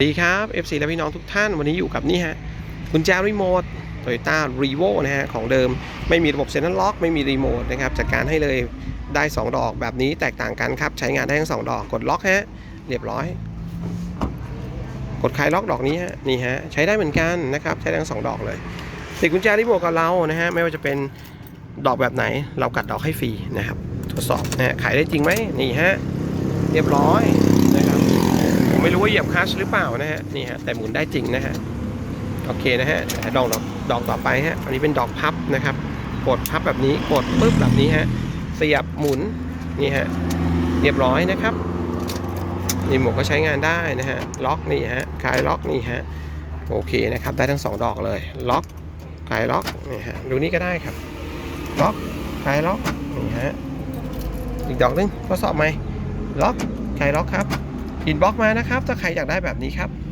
สวัสดีครับ FC และพี่น้องทุกท่านวันนี้อยู่กับนี่ฮะกุญแจรีโมท Toyota r e v o นะฮะของเดิมไม่มีระบบเซ็นทรัลล็อกไม่มีรีโมทนะครับจัดการให้เลยได้ 2 ดอกแบบนี้แตกต่างกันครับ ใช้งานได้ทั้ง 2 ดอกกดล็อกฮะเรียบร้อย กดคลายล็อกดอกนี้ฮะนี่ฮะใช้ได้เหมือนกันนะครับใช้ทั้งสองดอกเลยติดกุญแจรีโมทกับเรานะฮะไม่ว่าจะเป็นดอกแบบไหน เรากัดดอกให้ฟรีนะครับทดสอบนะฮะขายได้จริงไหมนี่ฮะเรียบร้อย ไม่รู้ว่าเหยียบคลัชหรือเปล่านะฮะนี่ฮะแต่หมุนได้จริงนะฮะโอเคนะฮะดอกดอกดอกต่อไปฮะอันนี้เป็นดอกพับนะครับ กดพับแบบนี้กดปุ๊บแบบนี้ฮะเสียบหมุนนี่ฮะเรียบร้อยนะครับนี่หมวกก็ใช้งานได้นะฮะล็อกนี่ฮะคลายล็อกนี่ฮะโอเคนะครับได้ทั้งสองดอกเลยล็อกคลายล็อกนี่ฮะดูนี่ก็ได้ครับล็อกคลายล็อกนี่ฮะอีกดอกหนึงทดสอบไหมล็อกคลายล็อกครับ อินบ็อกมานะครับ ถ้าใครอยากได้แบบนี้ครับ